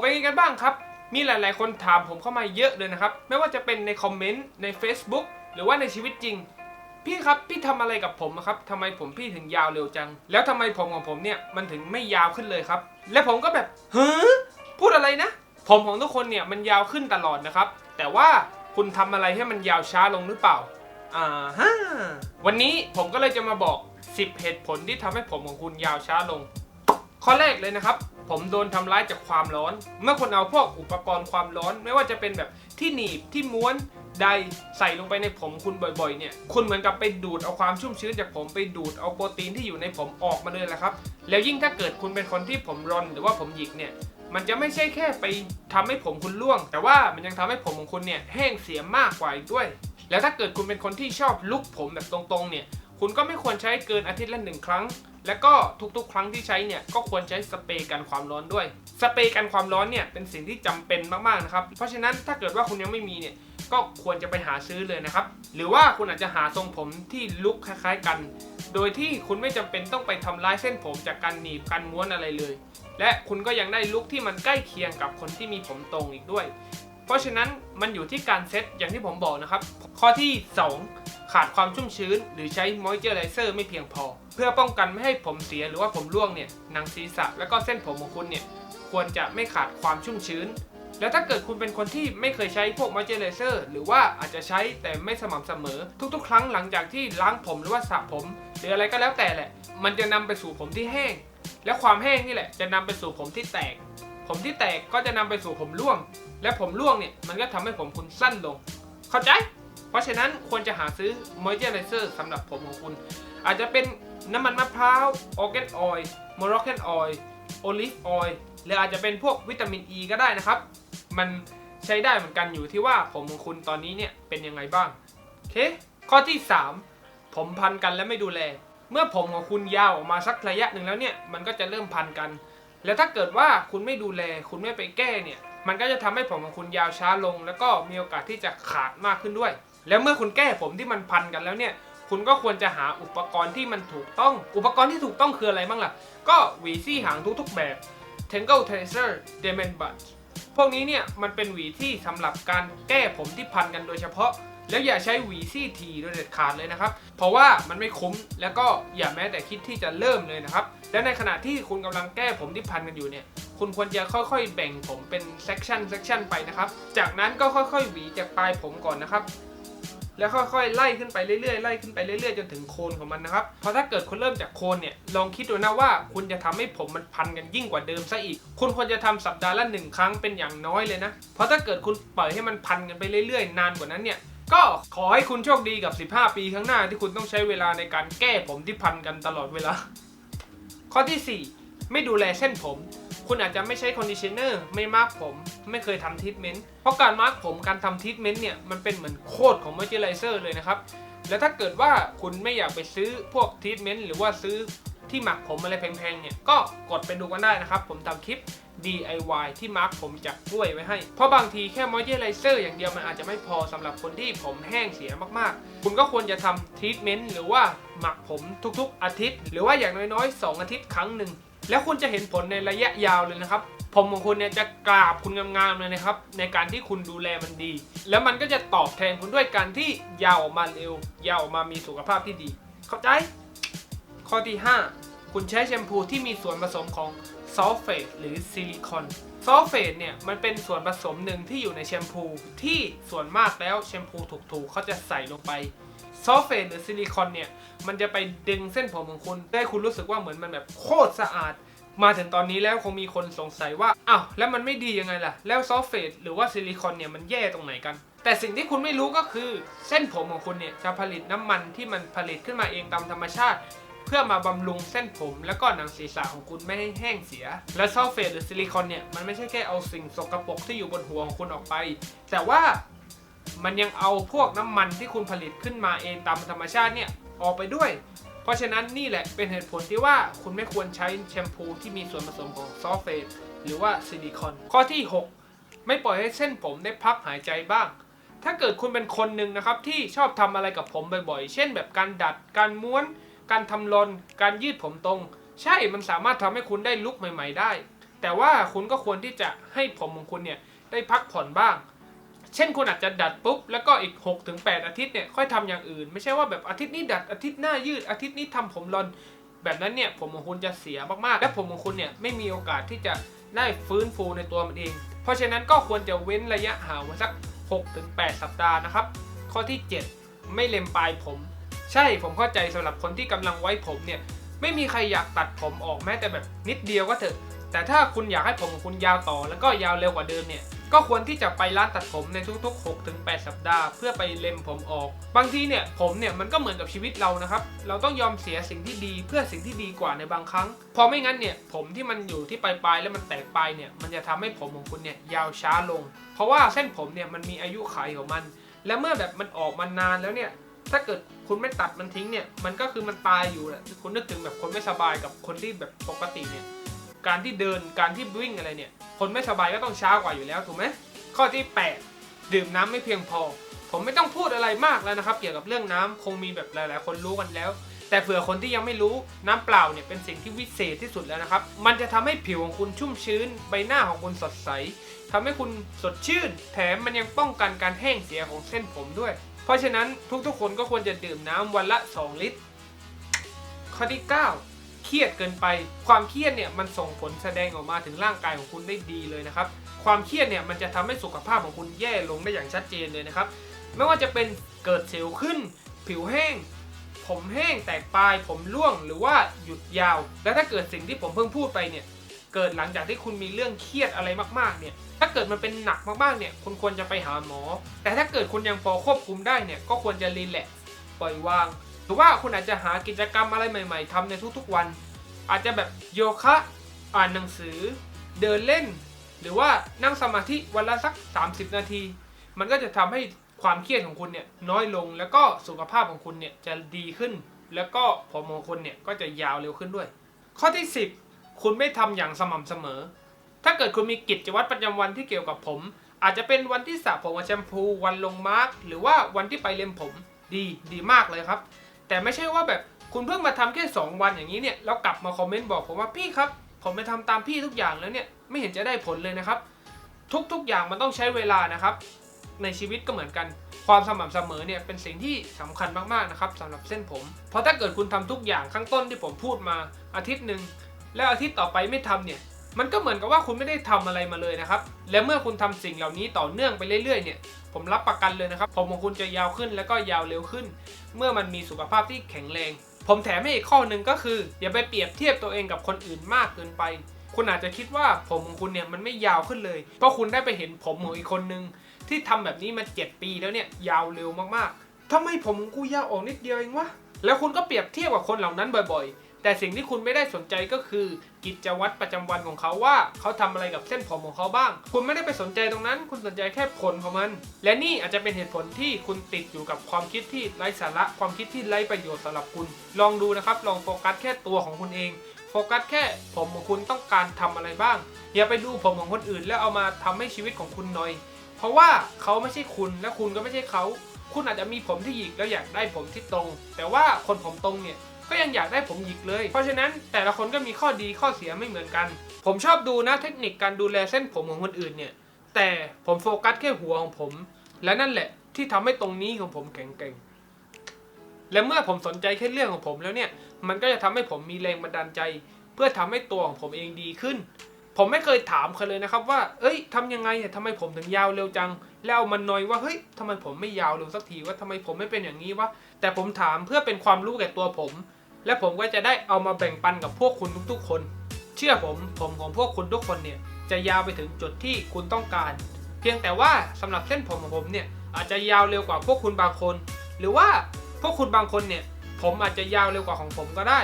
เป็นไงกันบ้างครับ มีหลาย ๆ คนถามผมเข้ามาเยอะเลยนะครับ ไม่ว่าจะเป็นในคอมเมนต์ใน Facebook หรือว่าในชีวิตจริง พี่ครับพี่ทำอะไรกับผมอะครับทำไมผมพี่ถึงยาวเร็วจัง แล้วทำไมผมของผมเนี่ยมันถึงไม่ยาวขึ้นเลยครับ และผมก็แบบเฮ้อพูดอะไรนะ ผมของทุกคนเนี่ยมันยาวขึ้นตลอดนะครับ แต่ว่าคุณทำอะไรให้มันยาวช้าลงหรือเปล่าอ่าฮะวันนี้ผมก็เลยจะมาบอก 10 เหตุผลที่ทำให้ผมของคุณยาวช้าลง ข้อแรกเลยนะครับ ผมโดนทำร้ายจากความร้อน เมื่อคุณเอาพวกอุปกรณ์ความร้อน ไม่ว่าจะเป็นแบบที่หนีบที่ม้วนใดใส่ลงไปในผมคุณบ่อยๆเนี่ย คุณเหมือนกับไปดูดเอาความชุ่มชื้นจากผมไปดูดเอาโปรตีนที่อยู่ในผมออกมาเลยแหละครับ แล้วยิ่งถ้าเกิดคุณเป็นคนที่ผมรอนหรือว่าผมหยิกเนี่ย มันจะไม่ใช่แค่ไปทำให้ผมคุณร่วง แต่ว่ามันยังทำให้ผมของคุณเนี่ยแห้งเสียมากกว่าอีกด้วย แล้วถ้าเกิดคุณเป็นคนที่ชอบลุกผมแบบตรงๆเนี่ย คุณก็ไม่ควรใช้เกินอาทิตย์ละหนึ่งครั้ง และก็ทุกๆ ครั้งที่ใช้เนี่ยก็ควรใช้สเปรย์กันความร้อนด้วย สเปรย์กันความร้อนเนี่ยเป็นสิ่งที่จำเป็นมากๆนะครับ เพราะฉะนั้นถ้าเกิดว่าคุณยังไม่มีเนี่ยก็ควรจะไปหาซื้อเลยนะครับ หรือว่าคุณอาจจะหาทรงผมที่ลุกคล้ายๆกัน โดยที่คุณไม่จำเป็นต้องไปทำร้ายเส้นผมจากการหนีบการม้วนอะไรเลย และคุณก็ยังได้ลุคที่มันใกล้เคียงกับคนที่มีผมตรงอีกด้วย เพราะฉะนั้นมันอยู่ที่การเซตอย่างที่ผมบอกนะครับ ข้อที่ 2 ขาดความชุ่มชื้น หรือใช้มอยเจอร์ไรเซอร์ไม่เพียงพอ เพื่อป้องกันไม่ให้ผมเสียหรือว่าผมร่วงเนี่ยหนังศีรษะและก็เส้นผมของคุณเนี่ยควรจะไม่ขาดความชุ่มชื้น แล้วถ้าเกิดคุณเป็นคนที่ไม่เคยใช้พวกมอยเจอร์ไรเซอร์หรือว่าอาจจะใช้แต่ไม่สม่ำเสมอ ทุกๆ ครั้งหลังจากที่ล้างผมหรือว่าสระผม หรืออะไรก็แล้วแต่แหละ มันจะนำไปสู่ผมที่แห้ง และความแห้งนี่แหละ จะนำไปสู่ผมที่แตก ผมที่แตกก็จะนำไปสู่ผมร่วง และผมร่วงเนี่ยมันก็ทำให้ผมคุณสั้นลง เข้าใจ เพราะฉะนั้นควรจะหาซื้อ moisturizer สำหรับผมของคุณ อาจจะเป็นน้ำมันมะพร้าว organ oil moroccan oil olive oil หรืออาจจะเป็นพวกวิตามิน E ก็ได้นะครับ มันใช้ได้เหมือนกันอยู่ที่ว่าผมของคุณตอนนี้เนี่ยเป็นยังไงบ้างโอเคข้อที่ 3 ผมพันกันและไม่ดูแล เมื่อผมของคุณยาวออกมาสักระยะหนึ่งแล้วเนี่ยมันก็จะเริ่มพันกัน แล้วถ้าเกิดว่าคุณไม่ดูแลคุณไม่ไปแก้เนี่ยมันก็จะทำให้ผมของคุณยาวช้าลง แล้วก็มีโอกาสที่จะขาดมากขึ้นด้วย แล้วเมื่อคุณแก้ผมที่มันพันกันแล้วเนี่ย คุณก็ควรจะหาอุปกรณ์ที่มันถูกต้อง อุปกรณ์ที่ถูกต้องคืออะไรบ้างล่ะ ก็หวีซี่หางทุกๆแบบ Tangle Tracer Diamond Butt พวกนี้เนี่ยมันเป็นหวีที่สำหรับการแก้ผมที่พันกันโดยเฉพาะ แล้วอย่าใช้หวีซี่ทีโดยเด็ดขาดเลยนะครับ เพราะว่ามันไม่คุ้มแล้วก็อย่าแม้แต่คิดที่จะเริ่มเลยนะครับ และในขณะที่คุณกำลังแก้ผมที่พันกันอยู่เนี่ยคุณควรจะค่อยๆ แบ่งผมเป็นเซกชันเซกชันไปนะครับ จากนั้นก็ค่อยๆ หวีจากปลายผมก่อนนะครับ แล้วค่อยๆไล่ขึ้นไปเรื่อยๆไล่ขึ้นไปเรื่อยๆจนถึงโคนของมันนะครับเพราะถ้าเกิดคุณเริ่มจากโคนเนี่ยลองคิดดูนะว่าคุณจะทำให้ผมมันพันกันยิ่งกว่าเดิมซะอีก คุณควรจะทำสัปดาห์ละหนึ่งครั้งเป็นอย่างน้อยเลยนะ เพราะถ้าเกิดคุณปล่อยให้มันพันกันไปเรื่อยๆ นานกว่านั้นเนี่ยก็ขอให้คุณโชคดีกับ 15 ปีข้างหน้าที่คุณต้องใช้เวลาในการแก้ผมที่พันกันตลอดเวลา ข้อที่ 4 ไม่ดูแลเส้นผม คุณอาจจะไม่ใช้คอนดิชเนอร์ไม่มาร์กผมไม่เคยทำทรีทเมนต์เพราะการมาร์กผมการทำทรีทเมนต์เนี่ยมันเป็นเหมือนโคตรของมอยเจอไรเซอร์เลยนะครับ แล้วถ้าเกิดว่าคุณไม่อยากไปซื้อพวกทรีทเมนต์หรือว่าซื้อที่หมักผมอะไรแพงๆเนี่ยก็กดไปดูกันได้นะครับ ผมทำคลิป DIY ที่มาร์กผมจากกล้วยไว้ให้ เพราะบางทีแค่มอยเจอไรเซอร์อย่างเดียวมันอาจจะไม่พอสำหรับคนที่ผมแห้งเสียมากๆ คุณก็ควรจะทำทรีทเมนต์หรือว่าหมักผมทุกๆ อาทิตย์ หรือว่าอย่างน้อยๆ 2 อาทิตย์ครั้งหนึ่ง แล้วคุณจะเห็นผลในระยะยาวเลยนะครับ ผมของคุณเนี่ยจะกราบคุณงามๆเลยนะครับ ในการที่คุณดูแลมันดี แล้วมันก็จะตอบแทนคุณด้วยการที่ยาวออกมาเร็วยาวออกมามีสุขภาพที่ดี เข้าใจ ข้อที่ 5 คุณใช้แชมพูที่มีส่วนผสมของซอลเฟตหรือซิลิคอนซอลเฟตเนี่ยมันเป็นส่วนผสมหนึ่งที่อยู่ในแชมพูที่ส่วนมากแล้วแชมพูถูกๆเขาจะใส่ลงไป ซอลเฟตหรือซิลิคอนเนี่ย มันจะไปดึงเส้นผมของคุณให้คุณรู้สึกว่าเหมือนมันแบบโคตรสะอาด มาถึงตอนนี้แล้วคงมีคนสงสัยว่าอ้าวแล้วมันไม่ดียังไงล่ะ แล้วซอลเฟตหรือว่าซิลิคอนเนี่ยมันแย่ตรงไหนกัน แต่สิ่งที่คุณไม่รู้ก็คือเส้นผมของคุณเนี่ยจะผลิตน้ำมันที่มันผลิตขึ้นมาเองตามธรรมชาติเพื่อมาบำรุงเส้นผมแล้วก็หนังศีรษะของคุณไม่ให้แห้งเสีย และซอลเฟตหรือซิลิคอนเนี่ย มันไม่ใช่แค่เอาสิ่งสกปรกที่อยู่บนหัวของคุณออกไป แต่ว่า มันยังเอาพวกน้ำมันที่คุณผลิตขึ้นมาเองตามธรรมชาติเนี่ยออกไปด้วย เพราะฉะนั้นนี่แหละเป็นเหตุผลที่ว่าคุณไม่ควรใช้แชมพูที่มีส่วนผสมของซอลเฟตหรือว่าซิลิคอน ข้อที่ 6 ไม่ปล่อยให้เส้นผมได้พักหายใจบ้าง ถ้าเกิดคุณเป็นคนหนึ่งนะครับที่ชอบทำอะไรกับผมบ่อยๆ เช่นแบบการดัด การม้วน การทำรอนการยืดผมตรง ใช่ มันสามารถทำให้คุณได้ลุคใหม่ ๆ ได้ แต่ว่าคุณก็ควรที่จะให้ผมของคุณเนี่ยได้พักผ่อนบ้าง เช่นคุณอาจจะดัดปุ๊บแล้วก็อีก 6-8ถึง8อาทิตย์เนี่ยค่อยทำอย่างอื่น ไม่ใช่ว่าแบบอาทิตย์นี้ดัดอาทิตย์หน้ายืดอาทิตย์นี้ทำผมรอนแบบนั้นเนี่ยผมของคุณจะเสียมากๆ และผมของคุณเนี่ยไม่มีโอกาสที่จะได้ฟื้นฟูในตัวมันเอง เพราะฉะนั้นก็ควรจะเว้นระยะห่างไว้สัก 6-8 สัปดาห์นะครับ ข้อที่ 7 ไม่เล็มปลายผม ใช่ผมเข้าใจสำหรับคนที่กำลังไว้ผมเนี่ยไม่มีใครอยากตัดผมออกแม้แต่แบบนิดเดียวก็เถอะ แต่ถ้าคุณอยากให้ผมของคุณยาวต่อ แล้วก็ยาวเร็วกว่าเดิมเนี่ย ก็ควรที่จะไปร้านตัดผมในทุกๆ 6-8 สัปดาห์ เพื่อไปเล็มผมออก บางทีเนี่ยผมเนี่ยมันก็เหมือนกับชีวิตเรานะครับ เราต้องยอมเสียสิ่งที่ดีเพื่อสิ่งที่ดีกว่าในบางครั้ง พอไม่งั้นเนี่ยผมที่มันอยู่ที่ปลายๆแล้วมันแตกปลายเนี่ยมันจะทำให้ผมของคุณเนี่ยยาวช้าลง เพราะว่าเส้นผมเนี่ยมันมีอายุขัยของมัน และเมื่อแบบมันออกมานานแล้วเนี่ยถ้าเกิดคุณไม่ตัดมันทิ้งเนี่ยมันก็คือมันตายอยู่แหละคุณนึกถึงแบบคนไม่สบายกับคนที่แบบปกติเนี่ย การที่เดินการที่วิ่งอะไรเนี่ย คนไม่สบายก็ต้องช้ากว่าอยู่แล้วถูกไหมข้อที่ 8 ดื่มน้ำไม่เพียงพอ ผมไม่ต้องพูดอะไรมากแล้วนะครับ เกี่ยวกับเรื่องน้ำคงมีแบบหลาย ๆ คนรู้กันแล้ว แต่เผื่อคนที่ยังไม่รู้น้ำเปล่าเนี่ยเป็นสิ่งที่วิเศษที่สุดแล้วนะครับ มันจะทำให้ผิวของคุณชุ่มชื้น ใบหน้าของคุณสดใสทำให้คุณสดชื่น แถมมันยังป้องกันการแห้งเสียของเส้นผมด้วย เพราะฉะนั้นทุกๆ คนก็ควรจะดื่มน้ำวันละ 2 ลิตร ข้อที่ 9 เครียดเกินไป ความเครียดเนี่ยมันส่งผลแสดงออกมาถึงร่างกายของคุณได้ดีเลยนะครับ ความเครียดเนี่ยมันจะทำให้สุขภาพของคุณแย่ลงได้อย่างชัดเจนเลยนะครับ ไม่ว่าจะเป็นเกิดสิวขึ้น ผิวแห้ง ผมแห้งแตกปลาย ผมร่วงหรือว่าหยุดยาว และถ้าเกิดสิ่งที่ผมเพิ่งพูดไปเนี่ยเกิดหลังจากที่คุณมีเรื่องเครียดอะไรมากๆเนี่ย ถ้าเกิดมันเป็นหนักมากๆเนี่ย คุณควรจะไปหาหมอ แต่ถ้าเกิดคุณยังพอควบคุมได้เนี่ย ก็ควรจะรีแลกซ์ปล่อยวาง หรือว่าคุณอาจจะหากิจกรรมอะไรใหม่ ๆทำในทุกๆวัน อาจจะแบบโยคะ อ่านหนังสือ เดินเล่น หรือว่านั่งสมาธิวันละสัก 30 นาที มันก็จะทำให้ความเครียดของคุณเนี่ยน้อยลงแล้วก็สุขภาพของคุณเนี่ยจะดีขึ้น แล้วก็ผมของคุณเนี่ยก็จะยาวเร็วขึ้นด้วย ข้อที่ 10 คุณไม่ทำอย่างสม่ำเสมอ ถ้าเกิดคุณมีกิจวัตรประจำวันที่เกี่ยวกับผม อาจจะเป็นวันที่สระผมกับแชมพู วันลงมาร์กหรือว่าวันที่ไปเล็มผมดีดีมากเลยครับ แต่ไม่ใช่ว่าแบบคุณเพิ่งมาทำแค่ 2 วันอย่างนี้เนี่ยแล้วกลับมาคอมเมนต์บอกผมว่าพี่ครับ ผมไปทำตามพี่ทุกอย่างแล้วเนี่ยไม่เห็นจะได้ผลเลยนะครับ ทุกๆอย่างมันต้องใช้เวลานะครับ ในชีวิตก็เหมือนกัน ความสม่ำเสมอเนี่ยเป็นสิ่งที่สำคัญมากๆนะครับสำหรับเส้นผม เพราะถ้าเกิดคุณทำทุกอย่างข้างต้นที่ผมพูดมาอาทิตย์หนึ่งแล้วอาทิตย์ต่อไปไม่ทำเนี่ยมันก็เหมือนกับว่าคุณไม่ได้ทำอะไรมาเลยนะครับ และเมื่อคุณทำสิ่งเหล่านี้ต่อเนื่องไปเรื่อยๆเนี่ย ผมรับประกันเลยนะครับ ผมของคุณจะยาวขึ้นแล้วก็ยาวเร็วขึ้น เมื่อมันมีสุขภาพที่แข็งแรง ผมแถมให้อีกข้อหนึ่งก็คือ อย่าไปเปรียบเทียบตัวเองกับคนอื่นมากเกินไป คุณอาจจะคิดว่าผมของคุณเนี่ยมันไม่ยาวขึ้นเลย เพราะคุณได้ไปเห็นผมของอีกคนนึงที่ทำแบบนี้มา7ปีแล้วเนี่ยยาวเร็วมากๆทำไมผมของกูยาวออกนิดเดียวเองวะแล้วคุณก็เปรียบเทียบกับคนเหล่านั้นบ่อยๆ แต่สิ่งที่คุณไม่ได้สนใจก็คือ กิจวัตรประจำวันของเขาว่าเขาทำอะไรกับเส้นผมของเขาบ้าง คุณไม่ได้ไปสนใจตรงนั้น คุณสนใจแค่ผลของมัน และนี่อาจจะเป็นเหตุผลที่คุณติดอยู่กับความคิดที่ไร้สาระ ความคิดที่ไร้ประโยชน์สำหรับคุณ ลองดูนะครับ ลองโฟกัสแค่ตัวของคุณเอง โฟกัสแค่ผมของคุณต้องการทำอะไรบ้าง อย่าไปดูผมของคนอื่น แล้วเอามาทำให้ชีวิตของคุณหน่อย เพราะว่าเขาไม่ใช่คุณและคุณก็ไม่ใช่เขา คุณอาจจะมีผมที่หยิกแล้วอยากได้ผมที่ตรง แต่ว่าคนผมตรงเนี่ย ก็ยังอยากได้ผมหยิกเลย เพราะฉะนั้นแต่ละคนก็มีข้อดีข้อเสียไม่เหมือนกัน ผมชอบดูนะเทคนิคการดูแลเส้นผมของคนอื่นเนี่ย แต่ผมโฟกัสแค่หัวของผม และนั่นแหละที่ทำให้ตรงนี้ของผมแข็งแกร่งและเมื่อผมสนใจแค่เรื่องของผมแล้วเนี่ย มันก็จะทำให้ผมมีแรงบันดาลใจ เพื่อทำให้ตัวของผมเองดีขึ้น ผมไม่เคยถามใครเลยนะครับว่า เอ้ยทำยังไงอะทำไมผมถึงยาวเร็วจัง แล้วมันนอยว่า เฮ้ยทำไมผมไม่ยาวเร็วสักทีว่าทำไมผมไม่เป็นอย่างนี้วะ แต่ผมถามเพื่อเป็นความรู้แก่ตัวผม และผมก็จะได้เอามาแบ่งปันกับพวกคุณทุกๆ คน เชื่อผมผมของพวกคุณทุกคนเนี่ยจะยาวไปถึงจุดที่คุณต้องการ เพียงแต่ว่าสำหรับเส้นผมของผมเนี่ยอาจจะยาวเร็วกว่าพวกคุณบางคน หรือว่าพวกคุณบางคนเนี่ยผมอาจจะยาวเร็วกว่าของผมก็ได้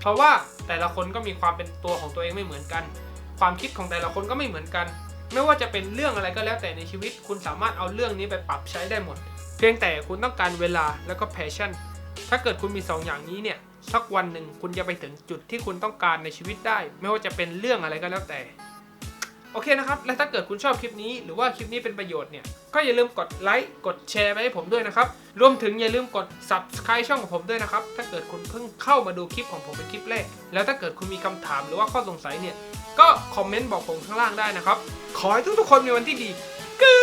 เพราะว่าแต่ละคนก็มีความเป็นตัวของตัวเองไม่เหมือนกัน ความคิดของแต่ละคนก็ไม่เหมือนกัน ไม่ว่าจะเป็นเรื่องอะไรก็แล้วแต่ในชีวิต คุณสามารถเอาเรื่องนี้ไปปรับใช้ได้หมด เพียงแต่คุณต้องการเวลาแล้วก็แพชชั่น ถ้าเกิดคุณมี 2 อย่างนี้เนี่ยสักวันหนึ่งคุณจะไปถึงจุดที่คุณต้องการในชีวิตได้ ไม่ว่าจะเป็นเรื่องอะไรก็แล้วแต่ โอเคนะครับ และถ้าเกิดคุณชอบคลิปนี้ หรือว่าคลิปนี้เป็นประโยชน์เนี่ย ก็อย่าลืมกดไลค์กดแชร์ไปให้ผมด้วยนะครับ รวมถึงอย่าลืมกด subscribe ช่องของผมด้วยนะครับ ถ้าเกิดคุณเพิ่งเข้ามาดูคลิปของผมเป็นคลิปแรก แล้วถ้าเกิดคุณมีคำถามหรือว่าข้อสงสัยเนี่ย ก็คอมเมนต์บอกผมข้างล่างได้นะครับ ขอให้ทุกๆคนมีวันที่ดีกึ๊